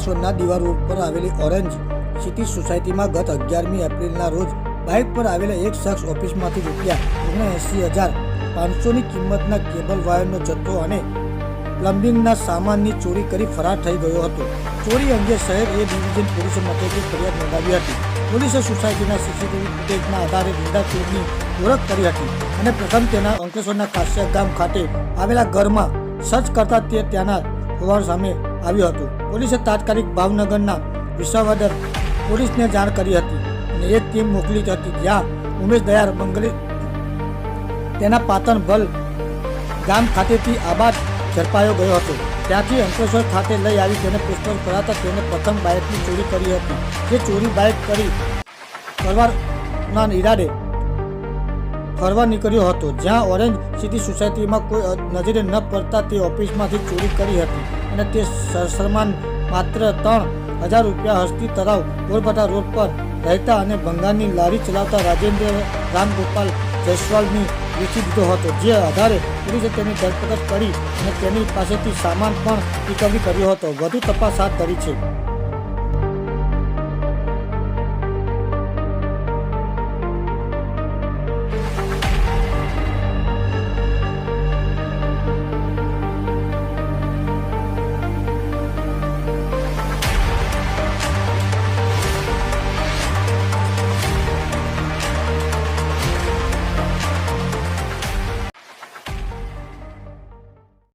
અંકલેશ્વરના દીવા રોડ પર આવેલી ઓરેન્જ સિટી સોસાયટીમાં ગત અગિયારમી એપ્રિલના રોજ બાઇક પર આવેલા એક શખ્સ ઓફિસમાંથી રૂપિયા ઓગણએંસી હજાર પાંચસોની કિંમતના કેબલ વાયરનો જથ્થો અને પ્લમ્બિંગના સામાનની ચોરી કરી ફરાર થઈ ગયો હતો. ચોરી અંગે શહેર એ ડિવિઝન પોલીસ મથકે ફરિયાદ નોંધાવી હતી. પોલીસે સોસાયટીના સીસીટીવી ફૂટેજના આધારે ગુંડા ચોરની ઓળખ કરી હતી અને પ્રથમ તેના અંકલેશ્વરના કાશ્યા ગામ ખાતે આવેલા ઘરમાં સર્ચ કરતા તે ત્યાંના હોવા સામે આવ્યું હતું. પોલીસે તાત્કાલિક ભાવનગરના વિસાવદર પોલીસને જાણ કરી હતી અને એક ટીમ મોકલી હતી. જ્યાં ઉમેશ દયાર મંગલી તેના પાતન ભલ ગામ ખાતેથી આબાદ ઝડપાયો ગયો હતો. ત્યાંથી અંકલેશ્વર ખાતે લઈ આવી તેને પૂછપરછ કરાતા તેને પ્રથમ બાઇકની ચોરી કરી હતી. જે ચોરી બાઇક કરી કરવાના ઈરાદે ફરવા નીકળ્યો હતો. જ્યાં ઓરેન્જ સિટી સોસાયટીમાં કોઈ નજરે ન પડતા તે ઓફિસમાંથી ચોરી કરી હતી. અને તે સરસમાન માત્ર ત્રણ હજાર રૂપિયા હસ્તી તળાવ ગોરપટા રોડ પર રહેતા અને બંગાળની લારી ચલાવતા રાજેન્દ્ર રામગોપાલ જયસ્વાલની વેચી દીધો હતો, જે આધારે પોલીસે તેની ધરપકડ કરી અને તેની પાસેથી સામાન પણ રિકવરી કર્યો હતો. વધુ તપાસ હાથ ધરી છે.